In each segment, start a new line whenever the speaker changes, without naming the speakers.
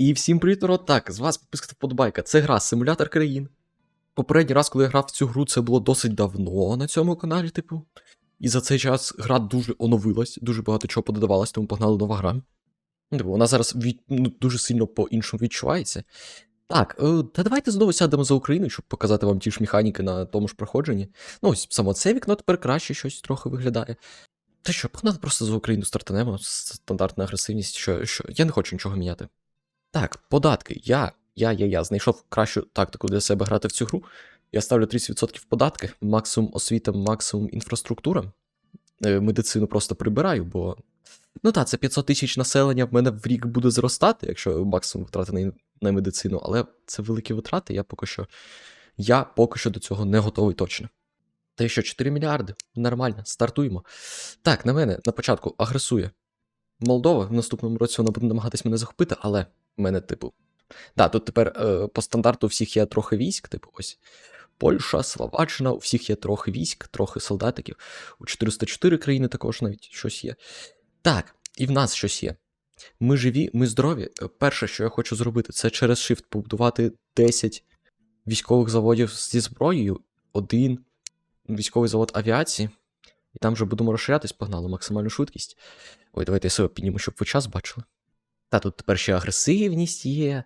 І всім привіт, народ. Так, з вас підписка вподобайка. Це гра Симулятор країн. Попередній раз, коли я грав в цю гру, це було досить давно на цьому каналі, типу. І за цей час гра дуже оновилась, дуже багато чого пододавалось, тому погнала нова гра. Ну, Типу, вона зараз від... ну, дуже сильно по-іншому відчувається. Так, е, та давайте знову сядемо за Україну, щоб показати вам ті ж механіки на тому ж проходженні. Ну, ось само це вікно тепер краще щось трохи виглядає. Та що, погнали просто за Україну стартанемо, стандартна агресивність, що, що я не хочу нічого міняти. Так, податки. Я, я, я, я знайшов кращу тактику для себе грати в цю гру. Я ставлю 30% податки, максимум освіта, максимум інфраструктура. Е, Медицину просто прибираю, бо. Ну так, це 500 тисяч населення в мене в рік буде зростати, якщо максимум витрати на, на медицину, але це великі витрати, я поки що. Я поки що до цього не готовий точно. Та що, 4 мільярди? Нормально, стартуємо. Так, на мене на початку агресує. Молдова в наступному році вона буде намагатись мене захопити, але мене, типу. Да, тут тепер е, по стандарту у всіх є трохи військ, типу, ось. Польща, Словаччина, у всіх є трохи військ, трохи солдатиків. У 404 країни також навіть щось є. Так, і в нас щось є. Ми живі, ми здорові. Е, Перше, що я хочу зробити, це через Shift побудувати 10 військових заводів зі зброєю, один військовий завод авіації, і там вже будемо розширятись, погнали максимальну швидкість. Ой, давайте я себе підніму, щоб ви час бачили. Та тут тепер ще агресивність є.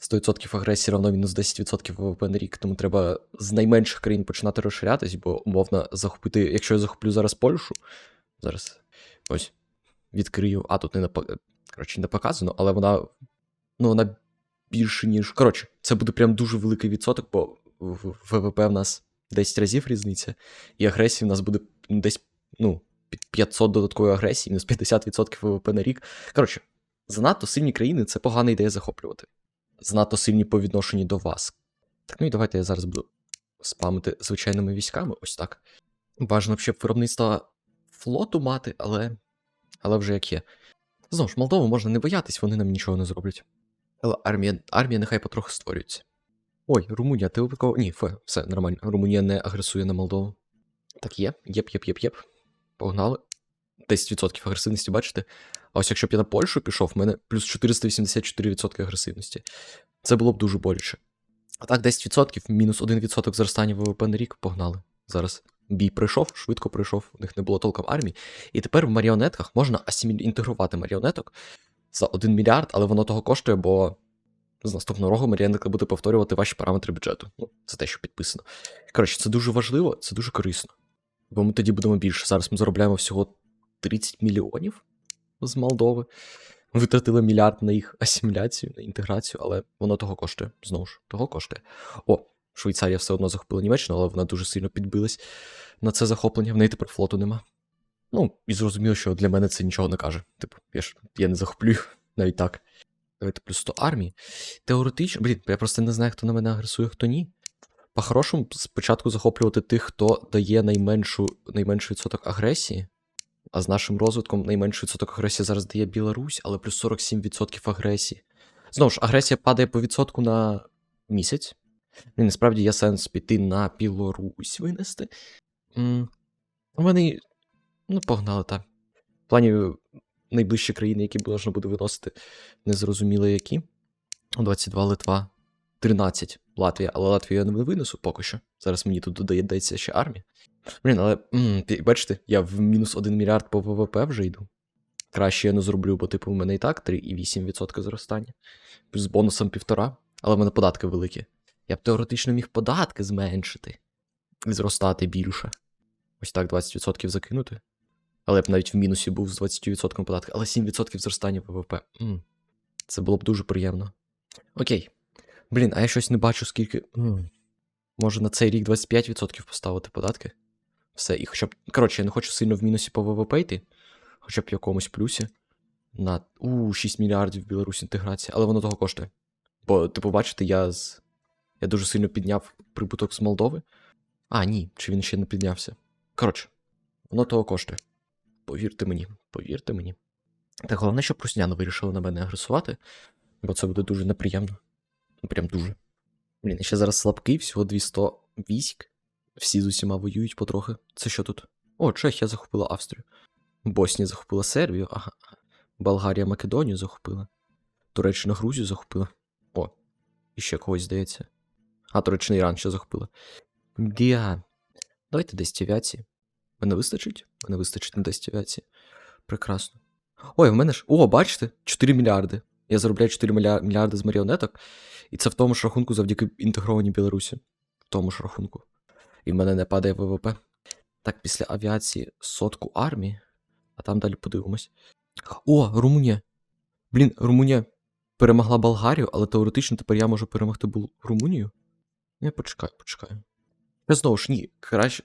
100% агресії равно мінус 10% ВВП на рік, тому треба з найменших країн починати розширятись, бо умовно захопити, якщо я захоплю зараз Польщу, зараз ось відкрию. А, тут не напа... коротше, не показано, але вона. Ну, вона більше, ніж. Коротше, це буде прям дуже великий відсоток, бо ВВП в нас 10 разів різниця, і агресії в нас буде десь, ну, під 500 додаткової агресії, мінус 50% ВВП на рік. Коротше, занадто сильні країни це погана ідея захоплювати. Занадто сильні по відношенню до вас. Так, ну і давайте я зараз буду спамити звичайними військами, ось так. Бажано б, щоб виробництво флоту мати, але. Але вже як є. Знову ж, Молдову можна не боятись, вони нам нічого не зроблять. Але армія, армія нехай потроху створюється. Ой, Румунія, ти випадково. Ні, фе, все нормально. Румунія не агресує на Молдову. Так є, єп, єп, єп, єп. Погнали. 10% агресивності, бачите? А ось якщо б я на Польщу пішов, в мене плюс 484% агресивності. Це було б дуже боляче. А так, 10%, мінус 1% зростання ВВП на рік погнали. Зараз бій пройшов, швидко пройшов, у них не було толком армії. І тепер в маріонетках можна асиміль... інтегрувати маріонеток за 1 мільярд, але воно того коштує, бо з наступного року маріонетка буде повторювати ваші параметри бюджету. Ну, це те, що підписано. Коротше, це дуже важливо, це дуже корисно. Бо ми тоді будемо більше. Зараз ми заробляємо всього 30 мільйонів з Молдови. Витратили мільярд на їх асиміляцію, на інтеграцію, але воно того коштує. Знову ж, того коштує. О, Швейцарія все одно захопила Німеччину, але вона дуже сильно підбилась на це захоплення. В неї тепер флоту нема. Ну, і зрозуміло, що для мене це нічого не каже. Типу, я ж я не захоплюю навіть так. Давайте плюс 100 армії. Теоретично, блін, я просто не знаю, хто на мене агресує, хто ні. По-хорошому, спочатку захоплювати тих, хто дає найменшу, найменший відсоток агресії. А з нашим розвитком найменший відсоток агресії зараз дає Білорусь, але плюс 47% агресії. Знову ж, агресія падає по відсотку на місяць. І насправді є сенс піти на Білорусь винести. У мене. Ну, погнали, так. В плані найближчі країни, які можна буде виносити, незрозуміло які. 22 Литва, 13 Латвія, але Латвію я не винесу поки що. Зараз мені тут додається ще армія. Блін, але м, ти- бачите, я в мінус 1 мільярд по ВВП вже йду. Краще я не зроблю, бо типу в мене і так 3,8% зростання. З бонусом 1,5, але в мене податки великі. Я б теоретично міг податки зменшити і зростати більше. Ось так 20% закинути. Але я б навіть в мінусі був з 20% податки, але 7% зростання ВВП. М, Це було б дуже приємно. Окей. Блін, а я щось не бачу, скільки. Може на цей рік 25% поставити податки? Все, і хоча б. Коротше, я не хочу сильно в мінусі по ВВП йти, хоча б в якомусь плюсі. На у 6 мільярдів Білорусь інтеграція, але воно того коштує. Бо, типу, бачите, я з. Я дуже сильно підняв прибуток з Молдови. А, ні, чи він ще не піднявся. Коротше, воно того коштує. Повірте мені, повірте мені. Та головне, щоб русняни вирішили на мене агресувати, бо це буде дуже неприємно. Ну, прям дуже. Блін, я ще зараз слабкий, всього 200 військ. Всі з усіма воюють потрохи. Це що тут? О, Чехія захопила Австрію. Боснія захопила Сербію, ага. Болгарія Македонію захопила. Туреччина Грузію захопила. О, і ще когось здається. А, Туреччина Іран ще захопила. Діа. Давайте 10 авіації. Мене вистачить? Мене вистачить на 10 авіації. Прекрасно. Ой, в мене ж. О, бачите? 4 мільярди. Я заробляю 4 мільярди з маріонеток. І це в тому ж рахунку завдяки інтегрованій Білорусі. В тому ж рахунку. І в мене не падає ВВП. Так, після авіації сотку армії, а там далі подивимось. О, Румунія. Блін, Румунія перемогла Болгарію, але теоретично тепер я можу перемогти Румунію. Я почекаю, почекаю. Я знову ж ні, краще.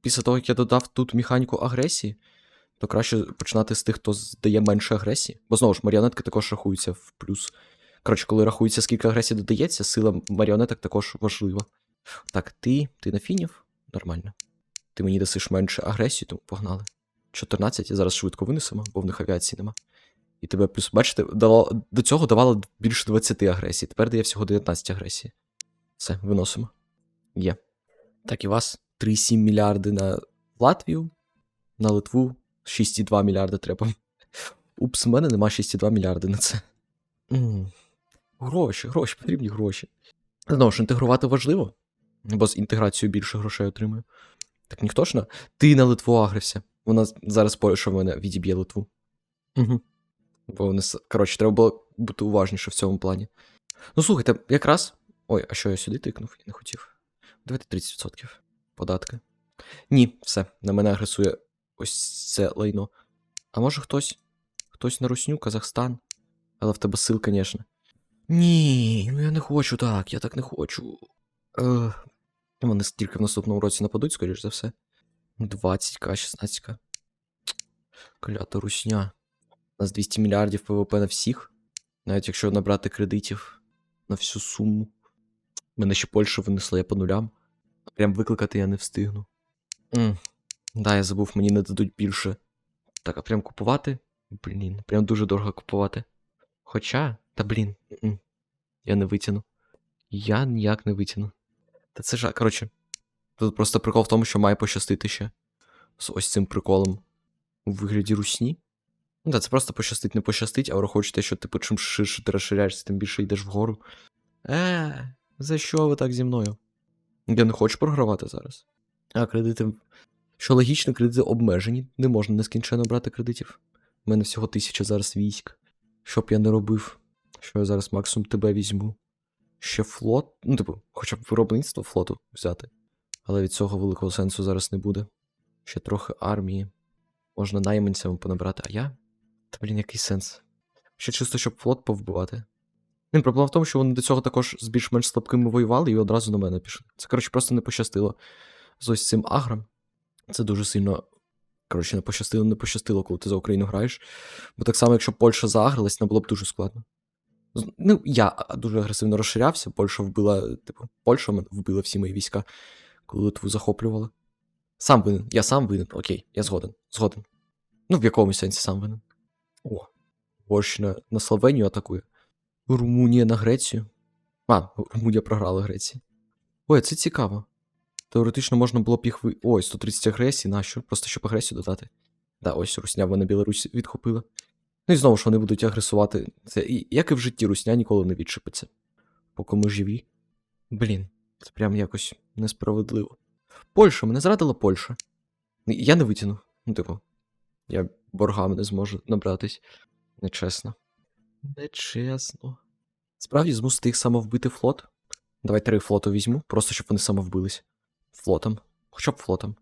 Після того, як я додав тут механіку агресії, то краще починати з тих, хто здає менше агресії. Бо знову ж маріонетки також рахуються в плюс. Коротше, коли рахується, скільки агресії додається, сила маріонеток також важлива. Так, ти, ти на фінів? Нормально. Ти мені дасиш менше агресії, тому погнали. 14, і зараз швидко винесемо, бо в них авіації нема. І тебе плюс, бачите, дало, до цього давало більше 20 агресій, тепер дає всього 19 агресії. Все, виносимо. Є. Так, і вас 3,7 мільярди на Латвію, на Литву 6,2 мільярди треба. Упс, в мене нема 6,2 мільярди на це. Гроші, гроші, потрібні гроші. Знову ж, інтегрувати важливо, бо з інтеграцією більше грошей отримую. Так ніхто ж на. Ти на Литву агрився. Вона зараз Польща в мене відіб'є Литву. Угу. Бо вони. Коротше, треба було бути уважніше в цьому плані. Ну, слухайте, якраз. Ой, а що я сюди тикнув? Я не хотів. Давайте 30% податки. Ні, все, на мене агресує ось це лайно. А може хтось? Хтось на Русню, Казахстан. Але в тебе сил, звісно. Ні, ну я не хочу так, я так не хочу. Е, вони тільки в наступному році нападуть, скоріш за все. 20к, 16к. Клята русня. У нас 200 мільярдів ВВП на всіх. Навіть якщо набрати кредитів на всю суму. Мене ще Польща винесла, я по нулям. Прям викликати я не встигну. м Да, я забув, мені не дадуть більше. Так, а прям купувати? Блін, прям дуже дорого купувати. Хоча, та блін, я не витягну. Я ніяк не витягну. Та це ж, коротше, тут просто прикол в тому, що має пощастити ще. З ось цим приколом у вигляді русні. Ну, так, це просто пощастить, не пощастить, а враховуючи те, що типу, чим ширше ти розширяєшся, тим більше йдеш вгору. Е, за що ви так зі мною? Я не хочу програвати зараз. А кредити. Що логічно, кредити обмежені. Не можна нескінченно брати кредитів. У мене всього тисяча зараз військ. Що б я не робив, що я зараз максимум тебе візьму. Ще флот. Ну, типу, хоча б виробництво флоту взяти. Але від цього великого сенсу зараз не буде. Ще трохи армії. Можна найманцями понабрати, а я? Та блін, який сенс? Ще чисто, щоб флот повбивати. Блін, проблема в тому, що вони до цього також з більш-менш слабкими воювали і одразу на мене пішли. Це, коротше, просто не пощастило з ось цим агром. Це дуже сильно. Коротше, не пощастило, не пощастило, коли ти за Україну граєш. Бо так само, якщо Польща заагрилась, нам було б дуже складно. Ну, я дуже агресивно розширявся, Польща вбила, типу, Польща вбила всі мої війська, коли Литву захоплювала. Сам винен, я сам винен, окей, я згоден, згоден. Ну, в якомусь сенсі сам винен. О, Угорщина на Словенію атакує. Румунія на Грецію. А, Румунія програла Греції. Ой, це цікаво. Теоретично можна було б їх ви. Ой, 130 агресій, нащо? Просто щоб агресію додати. Да, ось Русня вона Білорусь відхопила. Ну і знову ж вони будуть агресувати. Це і як і в житті Русня ніколи не відчепиться. Поки ми живі. Блін, це прям якось несправедливо. Польща, мене зрадила Польща. Я не витягну. Ну, типу, я боргами не зможу набратись. Нечесно. Нечесно. Справді змусити їх самовбити флот. Давай три флоту візьму, просто щоб вони самовбились. Флотом. Хоча б флотом.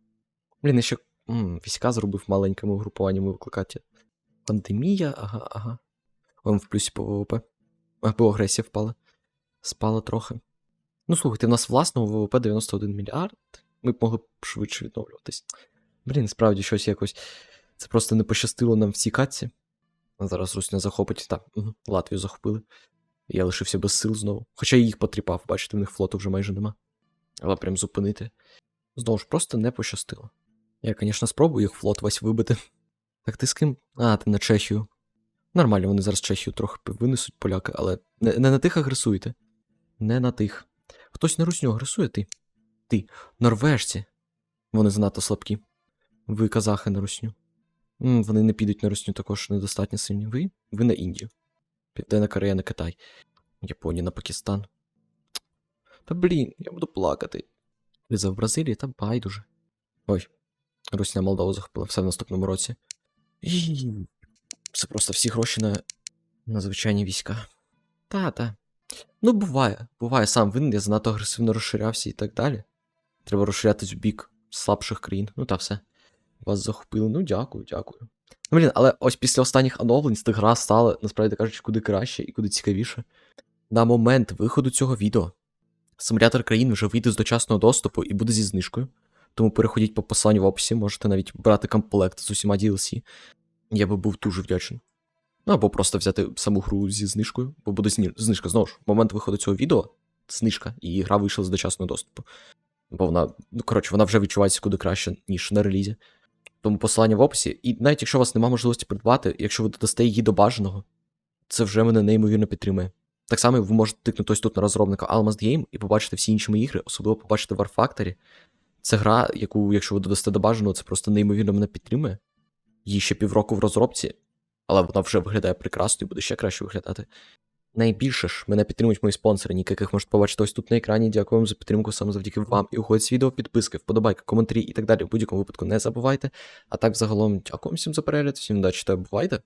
Блін, я ще м, війська зробив маленькими угрупуваннями викликати. Пандемія, ага, ага. Вам в плюсі по ВВП. Або агресія впала. Спала трохи. Ну, слухайте, в нас власного ВВП 91 мільярд. Ми б могли б швидше відновлюватись. Блін, справді щось якось. Це просто не пощастило нам в цій катці. Зараз Русня захопить. Так, угу, Латвію захопили. Я лишився без сил знову. Хоча я їх потріпав, бачите, в них флоту вже майже нема. Але прям зупинити. Знову ж просто не пощастило. Я, звісно, спробую їх флот весь вибити. Так ти з ким? А, ти на Чехію. Нормально, вони зараз Чехію трохи винесуть поляки, але не, не на тих агресуйте. Не на тих. Хтось на русню агресує ти. Ти. Норвежці. Вони занадто слабкі. Ви казахи на русню. М, вони не підуть на русню також недостатньо сильні. Ви? Ви на Індію. Південна Корея на Китай. Японія на Пакистан. Та блін, я буду плакати. Віза в Бразилії та байдуже. Ой, Русня Молдову захопила все в наступному році. Це просто всі гроші на, на звичайні війська. Та, та. Ну, буває, буває, сам винен, я занадто агресивно розширявся і так далі. Треба розширятись в бік слабших країн. Ну та все. Вас захопили. Ну, дякую, дякую. Ну, блін, але ось після останніх оновлень ця гра стала, насправді кажучи, куди краще і куди цікавіше. На момент виходу цього відео симулятор країн вже вийде з дочасного доступу і буде зі знижкою. Тому переходіть по посиланню в описі, можете навіть брати комплект з усіма DLC. Я би був дуже вдячний. Ну або просто взяти саму гру зі знижкою, бо буде знижка. Знову ж, в момент виходу цього відео знижка, і гра вийшла з дочасного доступу. Бо вона, ну коротше, вона вже відчувається куди краще, ніж на релізі. Тому посилання в описі. І навіть якщо у вас немає можливості придбати, якщо ви додасте її до бажаного, це вже мене неймовірно підтримує. Так само ви можете тикнути ось тут на розробника Almast Game і побачити всі інші мої ігри, особливо побачити War Factory. Це гра, яку, якщо ви додасте до бажаного, це просто неймовірно мене підтримує. Їй ще півроку в розробці, але вона вже виглядає прекрасно і буде ще краще виглядати. Найбільше ж мене підтримують мої спонсори, яких можете побачити ось тут на екрані. Дякую вам за підтримку саме завдяки вам. І уходить з відео, підписки, вподобайки, коментарі і так далі. В будь-якому випадку не забувайте. А так, загалом, дякую всім за перегляд, всім удачі та бувайте!